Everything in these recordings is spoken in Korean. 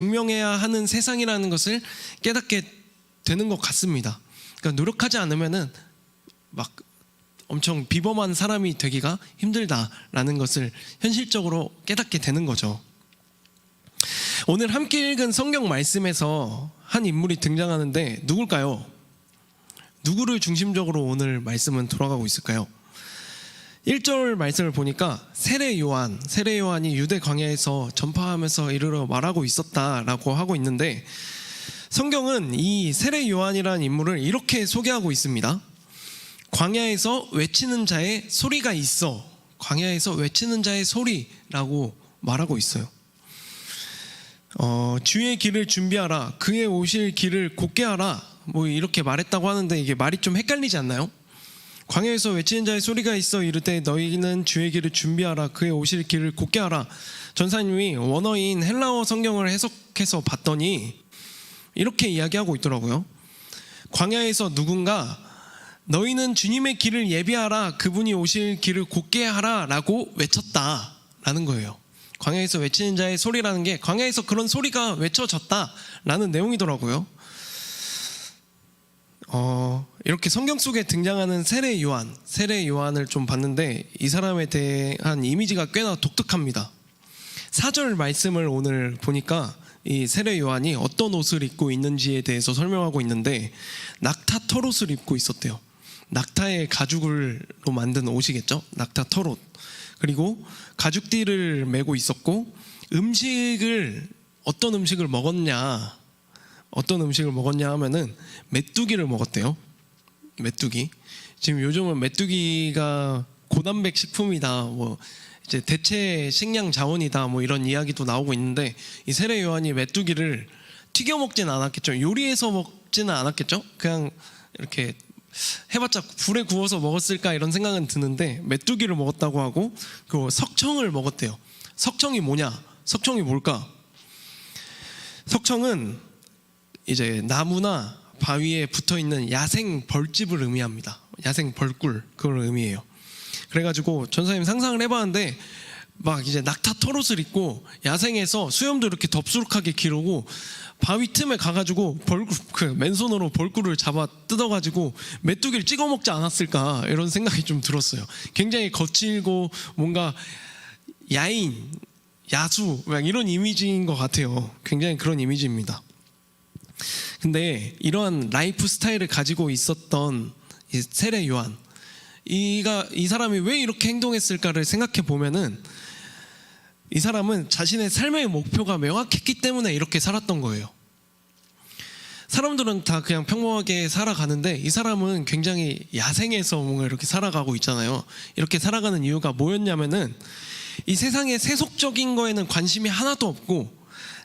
증명해야 하는 세상이라는 것을 깨닫게 되는 것 같습니다. 그러니까 노력하지 않으면은 막 엄청 비범한 사람이 되기가 힘들다라는 것을 현실적으로 깨닫게 되는 거죠. 오늘 함께 읽은 성경 말씀에서 한 인물이 등장하는데 누굴까요? 누구를 중심적으로 오늘 말씀은 돌아가고 있을까요? 1절 말씀을 보니까 세례 요한, 세례 요한이 유대 광야에서 전파하면서 이르러 말하고 있었다라고 하고 있는데 성경은 이 세례 요한이라는 인물을 이렇게 소개하고 있습니다. 광야에서 외치는 자의 소리가 있어. 광야에서 외치는 자의 소리라고 말하고 있어요. 어, 주의 길을 준비하라. 그의 오실 길을 곧게 하라. 뭐 이렇게 말했다고 하는데 이게 말이 좀 헷갈리지 않나요? 광야에서 외치는 자의 소리가 있어 이르되 너희는 주의 길을 준비하라. 그의 오실 길을 곧게 하라. 전사님이 원어인 헬라어 성경을 해석해서 봤더니 이렇게 이야기하고 있더라고요. 광야에서 누군가 너희는 주님의 길을 예비하라. 그분이 오실 길을 곧게 하라 라고 외쳤다 라는 거예요. 광야에서 외치는 자의 소리라는 게 광야에서 그런 소리가 외쳐졌다 라는 내용이더라고요. 어, 이렇게 성경 속에 등장하는 세례 요한, 세례 요한을 좀 봤는데 이 사람에 대한 이미지가 꽤나 독특합니다. 사절 말씀을 오늘 보니까 이 세례 요한이 어떤 옷을 입고 있는지에 대해서 설명하고 있는데 낙타 털옷을 입고 있었대요. 낙타의 가죽으로 만든 옷이겠죠? 낙타 털옷. 그리고 가죽띠를 메고 있었고 음식을 어떤 음식을 먹었냐 어떤 음식을 먹었냐 하면은 메뚜기를 먹었대요. 메뚜기. 지금 요즘은 메뚜기가 고단백 식품이다. 뭐 이제 대체 식량 자원이다. 뭐 이런 이야기도 나오고 있는데 이 세례 요한이 메뚜기를 튀겨 먹지는 않았겠죠. 요리해서 먹지는 않았겠죠. 그냥 이렇게 해봤자 불에 구워서 먹었을까 이런 생각은 드는데 메뚜기를 먹었다고 하고 그 석청을 먹었대요. 석청이 뭐냐? 석청이 뭘까? 석청은 이제 나무나 바위에 붙어 있는 야생 벌집을 의미합니다. 야생 벌꿀 그걸 의미해요. 그래가지고 전사님 상상을 해봤는데 막 이제 낙타 털옷을 입고 야생에서 수염도 이렇게 덥수룩하게 기르고 바위 틈에 가가지고 벌꿀 그 맨손으로 벌꿀을 잡아 뜯어가지고 메뚜기를 찍어 먹지 않았을까 이런 생각이 좀 들었어요. 굉장히 거칠고 뭔가 야인, 야수 막 이런 이미지인 것 같아요. 굉장히 그런 이미지입니다. 근데 이러한 라이프 스타일을 가지고 있었던 이 세례 요한 이가 이 사람이 왜 이렇게 행동했을까를 생각해 보면은 이 사람은 자신의 삶의 목표가 명확했기 때문에 이렇게 살았던 거예요. 사람들은 다 그냥 평범하게 살아가는데 이 사람은 굉장히 야생에서 뭔가 이렇게 살아가고 있잖아요. 이렇게 살아가는 이유가 뭐였냐면은 이 세상의 세속적인 거에는 관심이 하나도 없고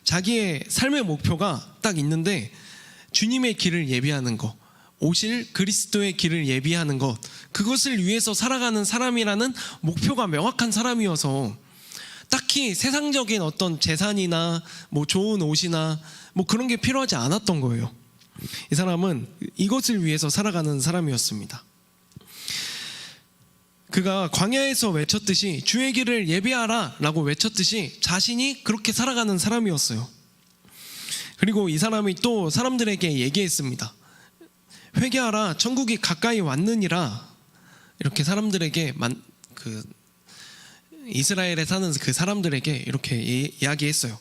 자기의 삶의 목표가 딱 있는데 주님의 길을 예비하는 것, 오실 그리스도의 길을 예비하는 것, 그것을 위해서 살아가는 사람이라는 목표가 명확한 사람이어서 딱히 세상적인 어떤 재산이나 뭐 좋은 옷이나 뭐 그런 게 필요하지 않았던 거예요. 이 사람은 이것을 위해서 살아가는 사람이었습니다. 그가 광야에서 외쳤듯이 주의 길을 예비하라 라고 외쳤듯이 자신이 그렇게 살아가는 사람이었어요. 그리고 이 사람이 또 사람들에게 얘기했습니다. 회개하라 천국이 가까이 왔느니라 이렇게 사람들에게 만, 그 이스라엘에 사는 그 사람들에게 이렇게 이, 이야기했어요.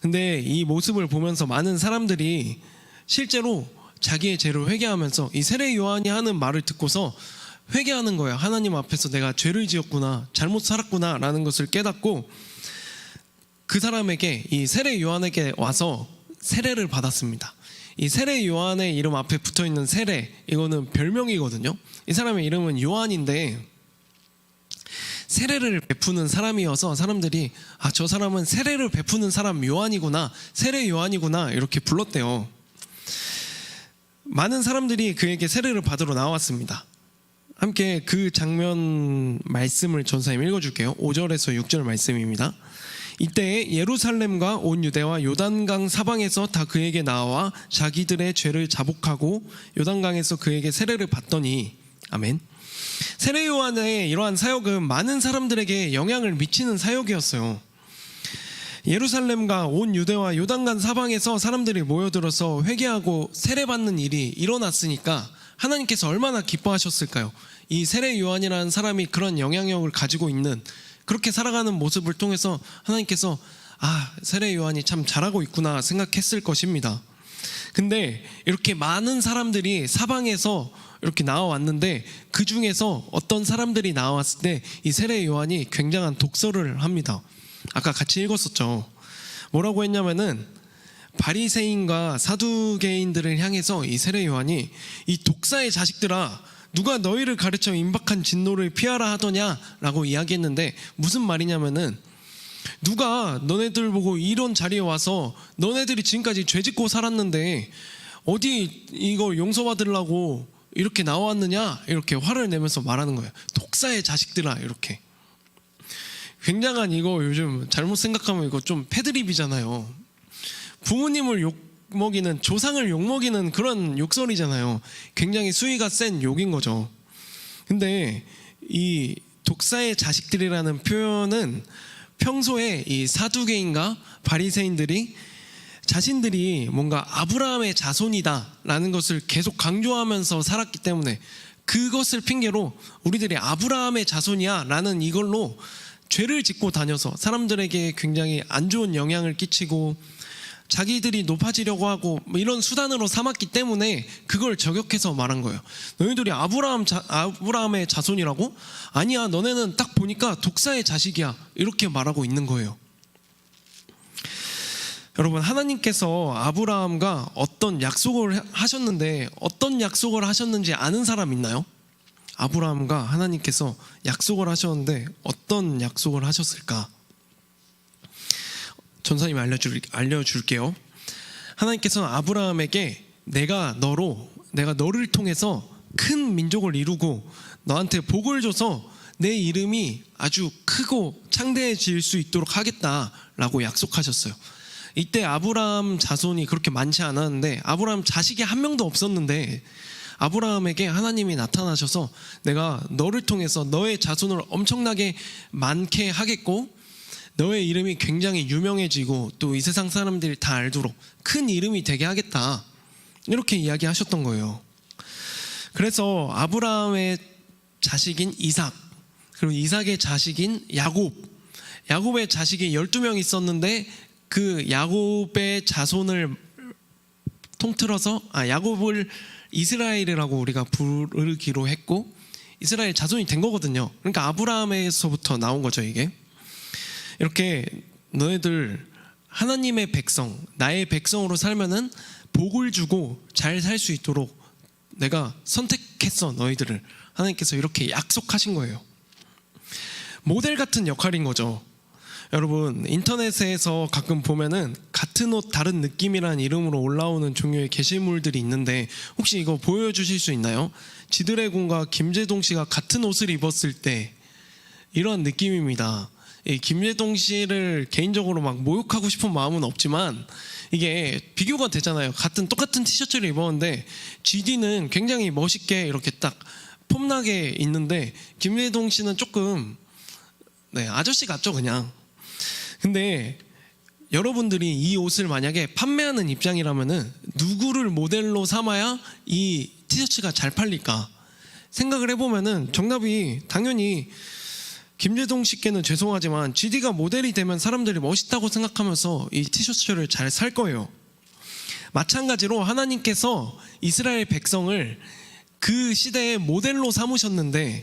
근데 이 모습을 보면서 많은 사람들이 실제로 자기의 죄를 회개하면서 이 세례 요한이 하는 말을 듣고서 회개하는 거야. 하나님 앞에서 내가 죄를 지었구나, 잘못 살았구나라는 것을 깨닫고 그 사람에게 이 세례 요한에게 와서 세례를 받았습니다. 이 세례 요한의 이름 앞에 붙어 있는 세례 이거는 별명이거든요. 이 사람의 이름은 요한인데 세례를 베푸는 사람이어서 사람들이 아 저 사람은 세례를 베푸는 사람 요한이구나 세례 요한이구나 이렇게 불렀대요. 많은 사람들이 그에게 세례를 받으러 나왔습니다. 함께 그 장면 말씀을 전사님 읽어줄게요. 5절에서 6절 말씀입니다. 이때 예루살렘과 온 유대와 요단강 사방에서 다 그에게 나와 자기들의 죄를 자복하고 요단강에서 그에게 세례를 받더니 아멘. 세례 요한의 이러한 사역은 많은 사람들에게 영향을 미치는 사역이었어요. 예루살렘과 온 유대와 요단간 사방에서 사람들이 모여들어서 회개하고 세례받는 일이 일어났으니까 하나님께서 얼마나 기뻐하셨을까요? 이 세례 요한이라는 사람이 그런 영향력을 가지고 있는 그렇게 살아가는 모습을 통해서 하나님께서 아 세례 요한이 참 잘하고 있구나 생각했을 것입니다. 근데 이렇게 많은 사람들이 사방에서 이렇게 나와왔는데 그 중에서 어떤 사람들이 나왔을 때 이 세례 요한이 굉장한 독서를 합니다. 아까 같이 읽었었죠. 뭐라고 했냐면은 바리새인과 사두개인들을 향해서 이 세례 요한이 이 독사의 자식들아 누가 너희를 가르쳐 임박한 진노를 피하라 하더냐라고 이야기했는데 무슨 말이냐면은 누가 너네들 보고 이런 자리에 와서 너네들이 지금까지 죄 짓고 살았는데 어디 이걸 용서받으려고 이렇게 나왔느냐 이렇게 화를 내면서 말하는 거예요. 독사의 자식들아 이렇게. 굉장한 이거 요즘 잘못 생각하면 이거 좀 패드립이잖아요. 부모님을 욕 먹이는 조상을 욕 먹이는 그런 욕설이잖아요. 굉장히 수위가 센 욕인 거죠. 근데 이 독사의 자식들이라는 표현은 평소에 이 사두개인과 바리새인들이 자신들이 뭔가 아브라함의 자손이다라는 것을 계속 강조하면서 살았기 때문에 그것을 핑계로 우리들이 아브라함의 자손이야라는 이걸로 죄를 짓고 다녀서 사람들에게 굉장히 안 좋은 영향을 끼치고 자기들이 높아지려고 하고 뭐 이런 수단으로 삼았기 때문에 그걸 저격해서 말한 거예요. 너희들이 아브라함 자, 아브라함의 자손이라고? 아니야, 너네는 딱 보니까 독사의 자식이야. 이렇게 말하고 있는 거예요. 여러분 하나님께서 아브라함과 어떤 약속을 하셨는데 어떤 약속을 하셨는지 아는 사람 있나요? 아브라함과 하나님께서 약속을 하셨는데 어떤 약속을 하셨을까? 전사님이 알려줄, 알려줄게요. 하나님께서는 아브라함에게 내가 너로 내가 너를 통해서 큰 민족을 이루고 너한테 복을 줘서 내 이름이 아주 크고 창대해질 수 있도록 하겠다라고 약속하셨어요. 이때 아브라함 자손이 그렇게 많지 않았는데 아브라함 자식이 한 명도 없었는데 아브라함에게 하나님이 나타나셔서 내가 너를 통해서 너의 자손을 엄청나게 많게 하겠고 너의 이름이 굉장히 유명해지고 또 이 세상 사람들이 다 알도록 큰 이름이 되게 하겠다. 이렇게 이야기하셨던 거예요. 그래서 아브라함의 자식인 이삭, 그리고 이삭의 자식인 야곱, 야곱의 자식이 12명 있었는데 그 야곱의 자손을 통틀어서 아 야곱을 이스라엘이라고 우리가 부르기로 했고 이스라엘 자손이 된 거거든요. 그러니까 아브라함에서부터 나온 거죠, 이게. 이렇게 너희들 하나님의 백성, 나의 백성으로 살면은 복을 주고 잘 살 수 있도록 내가 선택했어 너희들을 하나님께서 이렇게 약속하신 거예요. 모델 같은 역할인 거죠. 여러분 인터넷에서 가끔 보면은 같은 옷 다른 느낌이라는 이름으로 올라오는 종류의 게시물들이 있는데 혹시 이거 보여주실 수 있나요? 지드래곤과 김재동 씨가 같은 옷을 입었을 때 이런 느낌입니다. 이 김재동 씨를 개인적으로 막 모욕하고 싶은 마음은 없지만 이게 비교가 되잖아요. 같은 똑같은 티셔츠를 입었는데 GD는 굉장히 멋있게 이렇게 딱 폼나게 있는데 김재동 씨는 조금 네 아저씨 같죠 그냥. 근데 여러분들이 이 옷을 만약에 판매하는 입장이라면은 누구를 모델로 삼아야 이 티셔츠가 잘 팔릴까 생각을 해보면은 정답이 당연히 김재동 씨께는 죄송하지만 GD가 모델이 되면 사람들이 멋있다고 생각하면서 이 티셔츠를 잘 살 거예요. 마찬가지로 하나님께서 이스라엘 백성을 그 시대의 모델로 삼으셨는데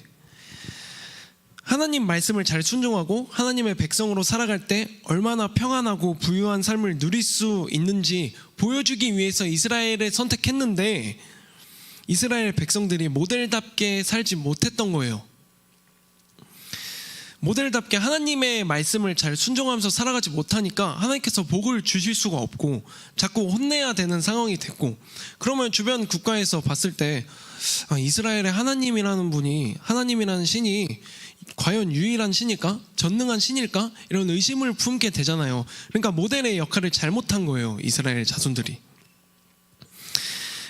하나님 말씀을 잘 순종하고 하나님의 백성으로 살아갈 때 얼마나 평안하고 부유한 삶을 누릴 수 있는지 보여주기 위해서 이스라엘을 선택했는데 이스라엘 백성들이 모델답게 살지 못했던 거예요. 모델답게 하나님의 말씀을 잘 순종하면서 살아가지 못하니까 하나님께서 복을 주실 수가 없고 자꾸 혼내야 되는 상황이 됐고 그러면 주변 국가에서 봤을 때 아, 이스라엘의 하나님이라는 분이 하나님이라는 신이 과연 유일한 신일까? 전능한 신일까? 이런 의심을 품게 되잖아요. 그러니까 모델의 역할을 잘못한 거예요. 이스라엘 자손들이.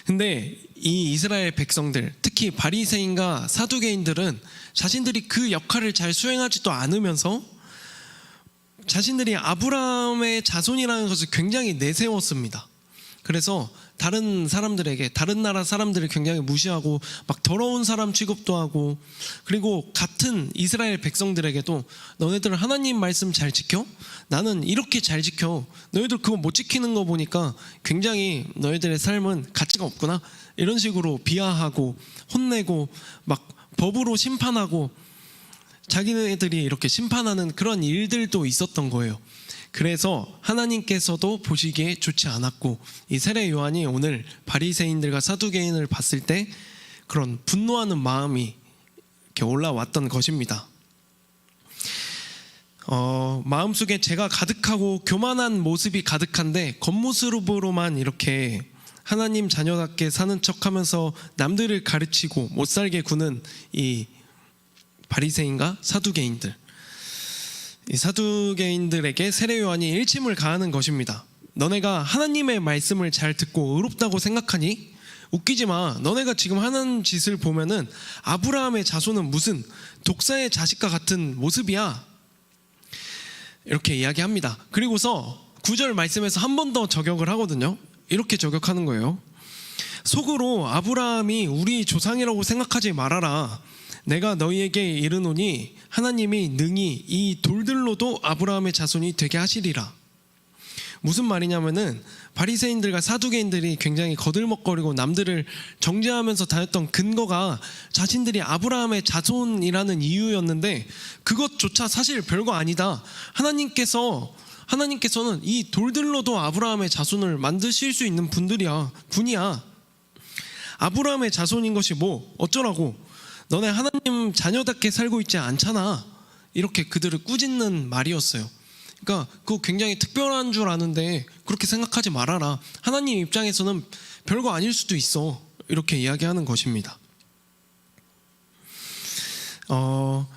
근데 이 이스라엘 백성들, 특히 바리새인과 사두개인들은 자신들이 그 역할을 잘 수행하지도 않으면서 자신들이 아브라함의 자손이라는 것을 굉장히 내세웠습니다. 그래서 다른 사람들에게 다른 나라 사람들을 굉장히 무시하고 막 더러운 사람 취급도 하고 그리고 같은 이스라엘 백성들에게도 너네들 하나님 말씀 잘 지켜? 나는 이렇게 잘 지켜. 너희들 그거 못 지키는 거 보니까 굉장히 너희들의 삶은 가치가 없구나. 이런 식으로 비하하고 혼내고 막 법으로 심판하고 자기네들이 이렇게 심판하는 그런 일들도 있었던 거예요. 그래서 하나님께서도 보시기에 좋지 않았고 이 세례 요한이 오늘 바리새인들과 사두개인을 봤을 때 그런 분노하는 마음이 이렇게 올라왔던 것입니다. 어, 마음속에 제가 가득하고 교만한 모습이 가득한데 겉모습으로만 이렇게 하나님 자녀답게 사는 척하면서 남들을 가르치고 못 살게 구는 이 바리새인과 사두개인들 이 사두개인들에게 세례 요한이 일침을 가하는 것입니다. 너네가 하나님의 말씀을 잘 듣고 의롭다고 생각하니 웃기지 마. 너네가 지금 하는 짓을 보면은 아브라함의 자손은 무슨 독사의 자식과 같은 모습이야. 이렇게 이야기합니다. 그리고서 구절 말씀에서 한 번 더 저격을 하거든요. 이렇게 저격하는 거예요. 속으로 아브라함이 우리 조상이라고 생각하지 말아라. 내가 너희에게 이르노니 하나님이 능히 이 돌들로도 아브라함의 자손이 되게 하시리라. 무슨 말이냐면은 바리새인들과 사두개인들이 굉장히 거들먹거리고 남들을 정죄하면서 다녔던 근거가 자신들이 아브라함의 자손이라는 이유였는데 그것조차 사실 별거 아니다. 하나님께서 하나님께서는 이 돌들로도 아브라함의 자손을 만드실 수 있는 분들이야. 분이야. 아브라함의 자손인 것이 뭐 어쩌라고? 너네 하나님 자녀답게 살고 있지 않잖아. 이렇게 그들을 꾸짖는 말이었어요. 그러니까 그거 굉장히 특별한 줄 아는데 그렇게 생각하지 말아라. 하나님 입장에서는 별거 아닐 수도 있어. 이렇게 이야기하는 것입니다. 어,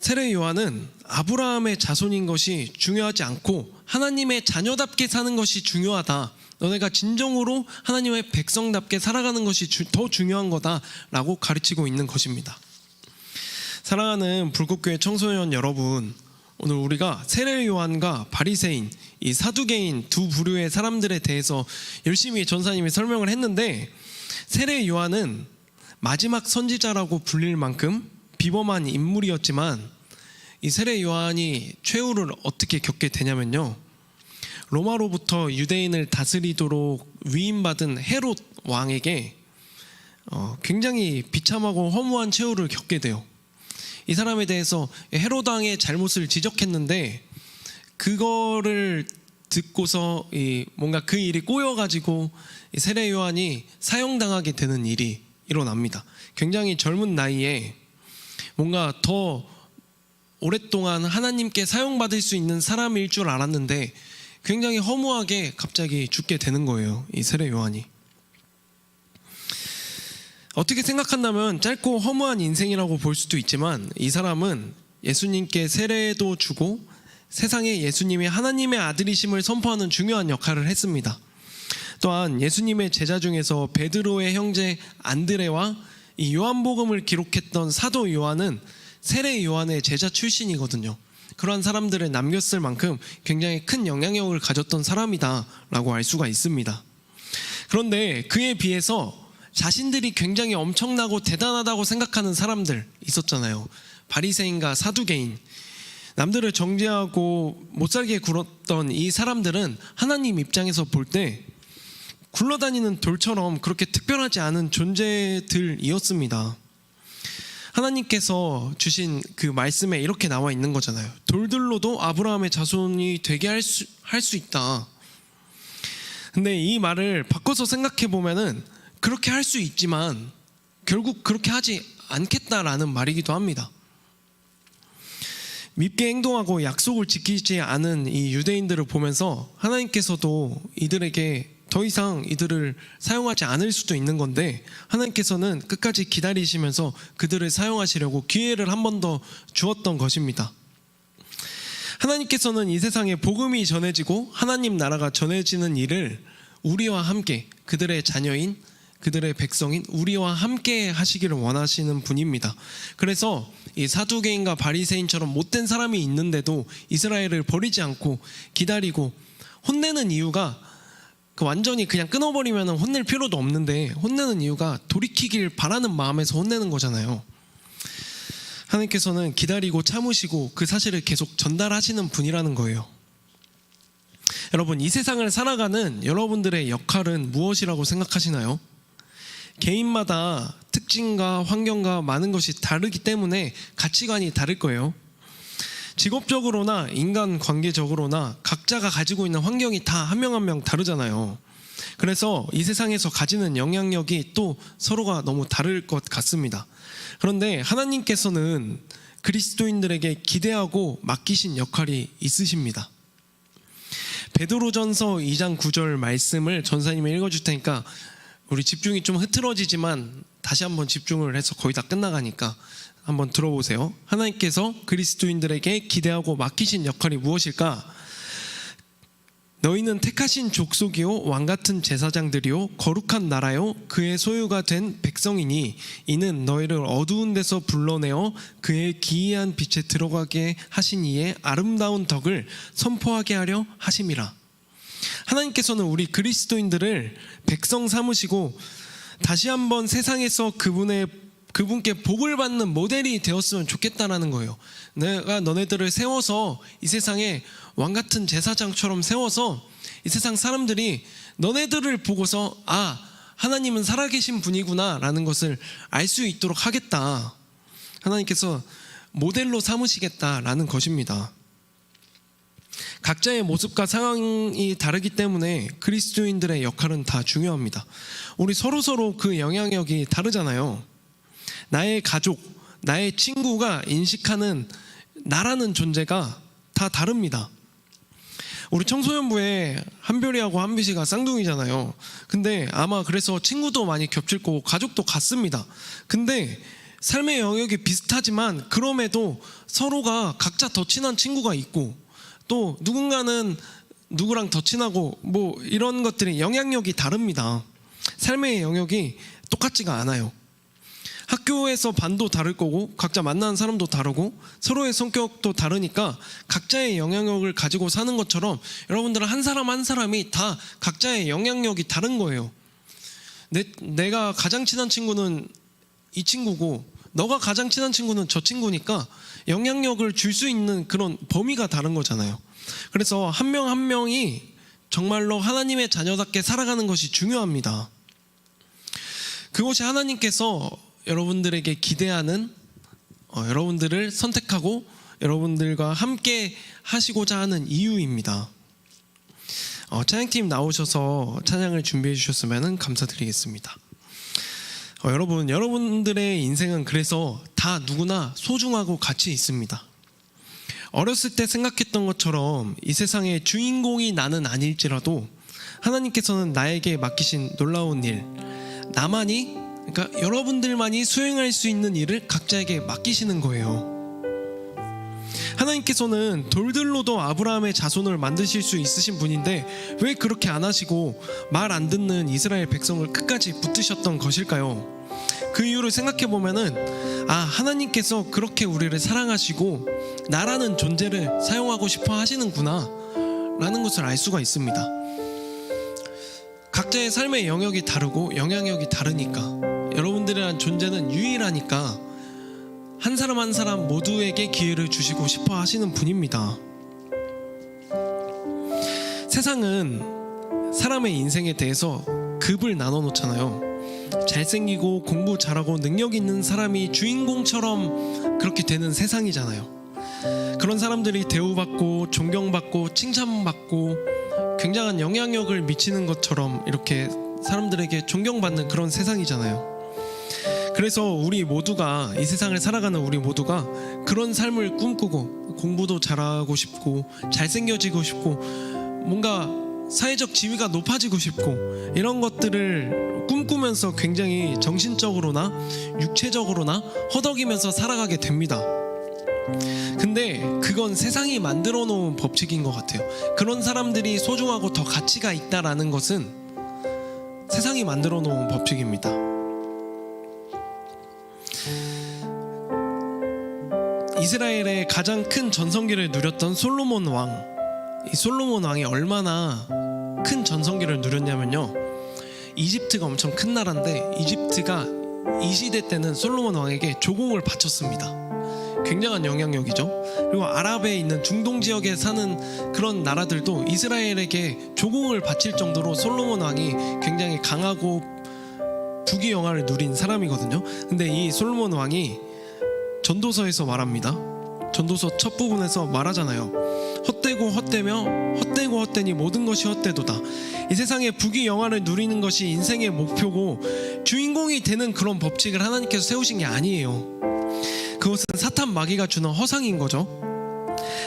세례 요한은 아브라함의 자손인 것이 중요하지 않고 하나님의 자녀답게 사는 것이 중요하다. 너네가 진정으로 하나님의 백성답게 살아가는 것이 주- 더 중요한 거다라고 가르치고 있는 것입니다. 사랑하는 불국교회 청소년 여러분, 오늘 우리가 세례 요한과 바리새인, 이 사두개인 두 부류의 사람들에 대해서 열심히 전사님이 설명을 했는데 세례 요한은 마지막 선지자라고 불릴 만큼 비범한 인물이었지만 이 세례 요한이 최후를 어떻게 겪게 되냐면요. 로마로부터 유대인을 다스리도록 위임받은 헤롯 왕에게 어, 굉장히 비참하고 허무한 최후를 겪게 돼요. 이 사람에 대해서 헤롯 왕의 잘못을 지적했는데 그거를 듣고서 이 뭔가 그 일이 꼬여가지고 이 세례 요한이 사형당하게 되는 일이 일어납니다. 굉장히 젊은 나이에 뭔가 더 오랫동안 하나님께 사용받을 수 있는 사람일 줄 알았는데 굉장히 허무하게 갑자기 죽게 되는 거예요. 이 세례 요한이. 어떻게 생각한다면 짧고 허무한 인생이라고 볼 수도 있지만 이 사람은 예수님께 세례도 주고 세상에 예수님이 하나님의 아들이심을 선포하는 중요한 역할을 했습니다. 또한 예수님의 제자 중에서 베드로의 형제 안드레와 이 요한복음을 기록했던 사도 요한은 세례 요한의 제자 출신이거든요. 그러한 사람들을 남겼을 만큼 굉장히 큰 영향력을 가졌던 사람이다라고 알 수가 있습니다. 그런데 그에 비해서 자신들이 굉장히 엄청나고 대단하다고 생각하는 사람들 있었잖아요. 바리새인과 사두개인. 남들을 정죄하고 못살게 굴었던 이 사람들은 하나님 입장에서 볼 때 굴러다니는 돌처럼 그렇게 특별하지 않은 존재들이었습니다. 하나님께서 주신 그 말씀에 이렇게 나와 있는 거잖아요. 돌들로도 아브라함의 자손이 되게 할 수 할 수 있다. 근데 이 말을 바꿔서 생각해 보면은 그렇게 할 수 있지만 결국 그렇게 하지 않겠다라는 말이기도 합니다. 밉게 행동하고 약속을 지키지 않은 이 유대인들을 보면서 하나님께서도 이들에게 더 이상 이들을 사용하지 않을 수도 있는 건데 하나님께서는 끝까지 기다리시면서 그들을 사용하시려고 기회를 한 번 더 주었던 것입니다. 하나님께서는 이 세상에 복음이 전해지고 하나님 나라가 전해지는 일을 우리와 함께 그들의 자녀인 그들의 백성인 우리와 함께 하시기를 원하시는 분입니다. 그래서 이 사두개인과 바리새인처럼 못된 사람이 있는데도 이스라엘을 버리지 않고 기다리고 혼내는 이유가 그 완전히 그냥 끊어버리면 혼낼 필요도 없는데 혼내는 이유가 돌이키길 바라는 마음에서 혼내는 거잖아요. 하나님께서는 기다리고 참으시고 그 사실을 계속 전달하시는 분이라는 거예요. 여러분, 이 세상을 살아가는 여러분들의 역할은 무엇이라고 생각하시나요? 개인마다 특징과 환경과 많은 것이 다르기 때문에 가치관이 다를 거예요. 직업적으로나 인간 관계적으로나 각자가 가지고 있는 환경이 다한명 한 명 다르잖아요. 그래서 이 세상에서 가지는 영향력이 또 서로가 너무 다를 것 같습니다. 그런데 하나님께서는 그리스도인들에게 기대하고 맡기신 역할이 있으십니다. 베드로전서 2장 9절 말씀을 전사님이 읽어줄 테니까 우리 집중이 좀 흐트러지지만 다시 한번 집중을 해서 거의 다 끝나가니까 한번 들어보세요. 하나님께서 그리스도인들에게 기대하고 맡기신 역할이 무엇일까? 너희는 택하신 족속이요 왕 같은 제사장들이요 거룩한 나라요 그의 소유가 된 백성이니 이는 너희를 어두운 데서 불러내어 그의 기이한 빛에 들어가게 하신 이의 아름다운 덕을 선포하게 하려 하심이라. 하나님께서는 우리 그리스도인들을 백성 삼으시고 다시 한번 세상에서 그분의 그분께 복을 받는 모델이 되었으면 좋겠다라는 거예요. 내가 너네들을 세워서 이 세상에 왕 같은 제사장처럼 세워서 이 세상 사람들이 너네들을 보고서 아 하나님은 살아계신 분이구나라는 것을 알 수 있도록 하겠다. 하나님께서 모델로 삼으시겠다라는 것입니다. 각자의 모습과 상황이 다르기 때문에 그리스도인들의 역할은 다 중요합니다. 우리 서로 서로 그 영향력이 다르잖아요. 나의 가족, 나의 친구가 인식하는 나라는 존재가 다 다릅니다. 우리 청소년부에 한별이하고 한비씨가 쌍둥이잖아요. 근데 아마 그래서 친구도 많이 겹칠 거고 가족도 같습니다. 근데 삶의 영역이 비슷하지만 그럼에도 서로가 각자 더 친한 친구가 있고 또 누군가는 누구랑 더 친하고 뭐 이런 것들이 영향력이 다릅니다. 삶의 영역이 똑같지가 않아요. 학교에서 반도 다를 거고 각자 만나는 사람도 다르고 서로의 성격도 다르니까 각자의 영향력을 가지고 사는 것처럼 여러분들은 한 사람 한 사람이 다 각자의 영향력이 다른 거예요. 내, 내가 가장 친한 친구는 이 친구고 너가 가장 친한 친구는 저 친구니까 영향력을 줄 수 있는 그런 범위가 다른 거잖아요. 그래서 한 명한 명이 정말로 하나님의 자녀답게 살아가는 것이 중요합니다. 그것이 하나님께서 여러분들에게 기대하는 어, 여러분들을 선택하고 여러분들과 함께 하시고자 하는 이유입니다. 어, 찬양팀 나오셔서 찬양을 준비해 주셨으면 감사드리겠습니다. 어, 여러분, 여러분들의 인생은 그래서 다 누구나 소중하고 가치 있습니다. 어렸을 때 생각했던 것처럼 이 세상의 주인공이 나는 아닐지라도 하나님께서는 나에게 맡기신 놀라운 일, 나만이 그러니까 여러분들만이 수행할 수 있는 일을 각자에게 맡기시는 거예요. 하나님께서는 돌들로도 아브라함의 자손을 만드실 수 있으신 분인데 왜 그렇게 안 하시고 말 안 듣는 이스라엘 백성을 끝까지 붙드셨던 것일까요? 그 이유를 생각해 보면은 아 하나님께서 그렇게 우리를 사랑하시고 나라는 존재를 사용하고 싶어 하시는구나 라는 것을 알 수가 있습니다. 각자의 삶의 영역이 다르고 영향력이 다르니까 여러분들이란 존재는 유일하니까 한 사람 한 사람 모두에게 기회를 주시고 싶어 하시는 분입니다. 세상은 사람의 인생에 대해서 급을 나눠 놓잖아요. 잘생기고 공부 잘하고 능력 있는 사람이 주인공처럼 그렇게 되는 세상이잖아요. 그런 사람들이 대우받고 존경받고 칭찬받고 굉장한 영향력을 미치는 것처럼 이렇게 사람들에게 존경받는 그런 세상이잖아요. 그래서 우리 모두가 이 세상을 살아가는 우리 모두가 그런 삶을 꿈꾸고 공부도 잘하고 싶고 잘생겨지고 싶고 뭔가 사회적 지위가 높아지고 싶고 이런 것들을 꿈꾸면서 굉장히 정신적으로나 육체적으로나 허덕이면서 살아가게 됩니다. 근데 그건 세상이 만들어 놓은 법칙인 것 같아요. 그런 사람들이 소중하고 더 가치가 있다라는 것은 세상이 만들어 놓은 법칙입니다. 이스라엘의 가장 큰 전성기를 누렸던 솔로몬 왕. 이 솔로몬 왕이 얼마나 큰 전성기를 누렸냐면요. 이집트가 엄청 큰 나라인데 이집트가 이 시대 때는 솔로몬 왕에게 조공을 바쳤습니다. 굉장한 영향력이죠. 그리고 아랍에 있는 중동 지역에 사는 그런 나라들도 이스라엘에게 조공을 바칠 정도로 솔로몬 왕이 굉장히 강하고 부귀 영화를 누린 사람이거든요. 근데 이 솔로몬 왕이 전도서에서 말합니다. 전도서 첫 부분에서 말하잖아요. 헛되고 헛되며 헛되고 헛되니 모든 것이 헛되도다. 이 세상에 부귀 영화를 누리는 것이 인생의 목표고 주인공이 되는 그런 법칙을 하나님께서 세우신 게 아니에요. 그것은 사탄 마귀가 주는 허상인 거죠.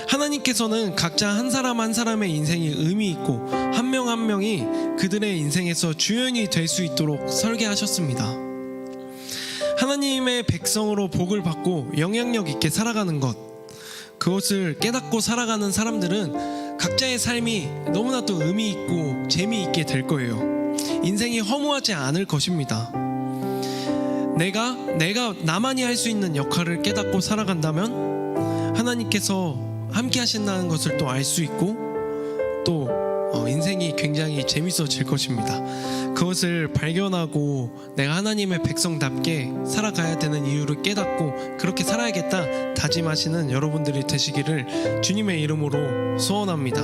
하나님께서는 각자 한 사람 한 사람의 인생이 의미 있고 한 명한 명이 그들의 인생에서 주연이 될 수 있도록 설계하셨습니다. 하나님의 백성으로 복을 받고 영향력 있게 살아가는 것 그것을 깨닫고 살아가는 사람들은 각자의 삶이 너무나도 의미 있고 재미있게 될 거예요. 인생이 허무하지 않을 것입니다. 내가 내가 나만이 할 수 있는 역할을 깨닫고 살아간다면 하나님께서 함께 하신다는 것을 또 알 수 있고 또 굉장히 재밌어질 것입니다. 그것을 발견하고 내가 하나님의 백성답게 살아가야 되는 이유를 깨닫고 그렇게 살아야겠다 다짐하시는 여러분들이 되시기를 주님의 이름으로 소원합니다.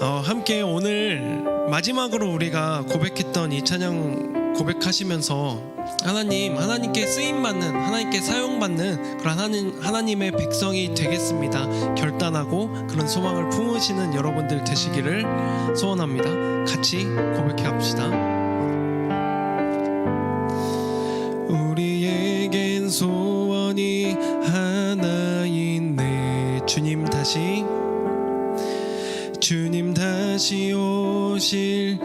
어, 함께 오늘 마지막으로 우리가 고백했던 이 찬양 고백하시면서 하나님, 하나님께 쓰임 받는, 하나님께 사용받는 그런 하나님, 하나님의 백성이 되겠습니다. 결단하고 그런 소망을 품으시는 여러분들 되시기를 소원합니다. 같이 고백해 합시다. 우리에겐 소원이 하나 있네. 주님 다시 주님 다시 오실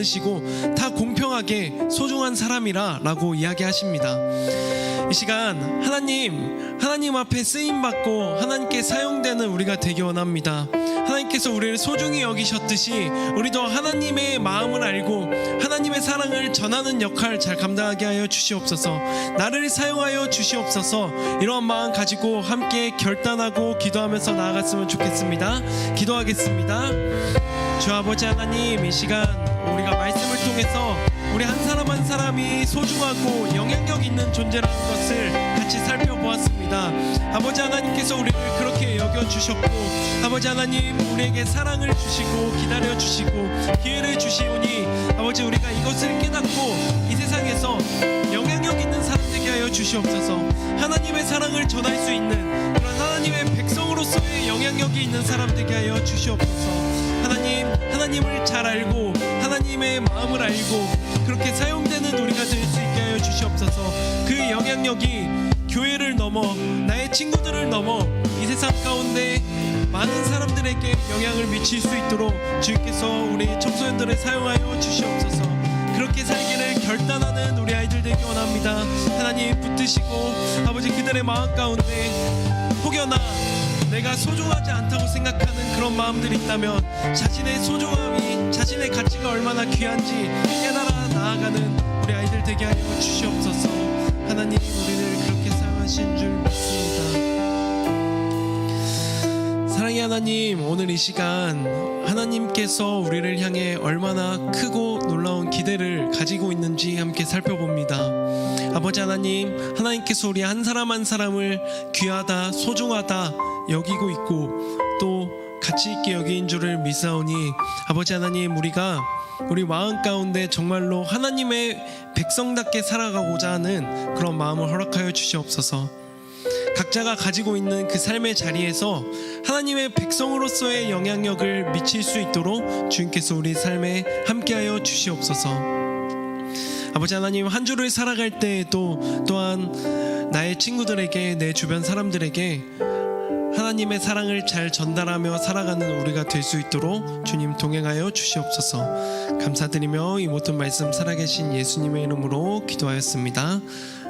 않으시고 다 공평하게 소중한 사람이라 라고 이야기하십니다. 이 시간 하나님 하나님 앞에 쓰임 받고 하나님께 사용되는 우리가 되기 원합니다. 하나님께서 우리를 소중히 여기셨듯이 우리도 하나님의 마음을 알고 하나님의 사랑을 전하는 역할 잘 감당하게 하여 주시옵소서. 나를 사용하여 주시옵소서. 이러한 마음 가지고 함께 결단하고 기도하면서 나아갔으면 좋겠습니다. 기도하겠습니다. 주 아버지 하나님 이 시간 말씀을 통해서 우리 한 사람 한 사람이 소중하고 영향력 있는 존재라는 것을 같이 살펴보았습니다. 아버지 하나님께서 우리를 그렇게 여겨 주셨고 아버지 하나님 우리에게 사랑을 주시고 기다려 주시고 기회를 주시오니 아버지 우리가 이것을 깨닫고 이 세상에서 영향력 있는 사람 되게 하여 주시옵소서. 하나님의 사랑을 전할 수 있는 그런 하나님의 백성으로서의 영향력이 있는 사람 되게 하여 주시옵소서. 하나님, 하나님을 잘 알고 하나님의 마음을 알고 그렇게 사용되는 우리가 될 수 있게 하여 주시옵소서. 그 영향력이 교회를 넘어 나의 친구들을 넘어 이 세상 가운데 많은 사람들에게 영향을 미칠 수 있도록 주님께서 우리 청소년들을 사용하여 주시옵소서. 그렇게 살기를 결단하는 우리 아이들 되기 원합니다. 하나님 붙드시고 아버지 그들의 마음 가운데 혹여나 내가 소중하지 않다고 생각하는 그런 마음들이 있다면 자신의 소중함이 자신의 가치가 얼마나 귀한지 깨달아 나아가는 우리 아이들 되게 하여 주시옵소서. 하나님 우리를 그렇게 사용하신 줄 믿습니다. 사랑의 하나님, 오늘 이 시간 하나님께서 우리를 향해 얼마나 크고 놀라운 기대를 가지고 있는지 함께 살펴봅니다. 아버지 하나님, 하나님께서 우리 한 사람 한 사람을 귀하다, 소중하다 여기고 있고 또 가치 있게 여긴 줄을 믿사오니 아버지 하나님 우리가 우리 마음 가운데 정말로 하나님의 백성답게 살아가고자 하는 그런 마음을 허락하여 주시옵소서. 각자가 가지고 있는 그 삶의 자리에서 하나님의 백성으로서의 영향력을 미칠 수 있도록 주님께서 우리 삶에 함께하여 주시옵소서. 아버지 하나님 한 주를 살아갈 때에도 또한 나의 친구들에게 내 주변 사람들에게 하나님의 사랑을 잘 전달하며 살아가는 우리가 될 수 있도록 주님 동행하여 주시옵소서. 감사드리며 이 모든 말씀 살아계신 예수님의 이름으로 기도하였습니다.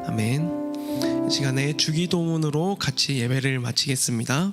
아멘. 이 시간에 주기도문으로 같이 예배를 마치겠습니다.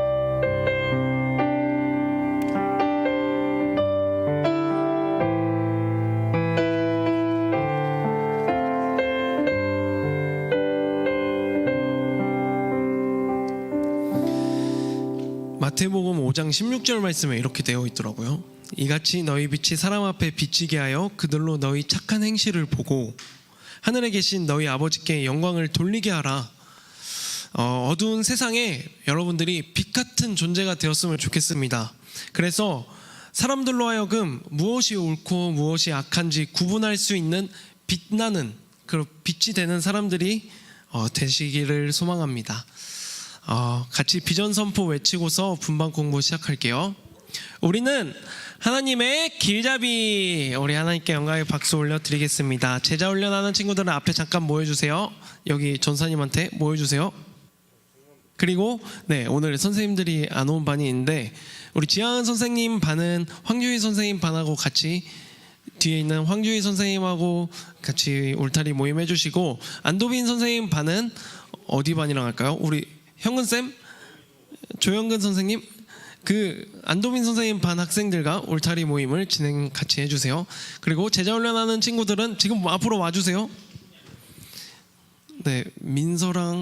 16절 말씀에 이렇게 되어 있더라고요. 이같이 너희 빛이 사람 앞에 비치게 하여 그들로 너희 착한 행실을 보고 하늘에 계신 너희 아버지께 영광을 돌리게 하라. 어, 어두운 세상에 여러분들이 빛 같은 존재가 되었으면 좋겠습니다. 그래서 사람들로 하여금 무엇이 옳고 무엇이 악한지 구분할 수 있는 빛나는 그런 빛이 되는 사람들이 어, 되시기를 소망합니다. 어, 같이 비전 선포 외치고서 분방 공부 시작할게요. 우리는 하나님의 길잡이. 우리 하나님께 영광의 박수 올려드리겠습니다. 제자 훈련하는 친구들은 앞에 잠깐 모여주세요. 여기 전사님한테 모여주세요. 그리고 네 오늘 선생님들이 안 온 반이 있는데 우리 지하은 선생님 반은 황주희 선생님 반하고 같이 뒤에 있는 황주희 선생님하고 같이 울타리 모임 해주시고 안도빈 선생님 반은 어디 반이랑 할까요? 우리 형근 쌤, 조영근 선생님, 그 안도빈 선생님 반 학생들과 울타리 모임을 진행 같이 해주세요. 그리고 제자 훈련하는 친구들은 지금 앞으로 와주세요. 네 민서랑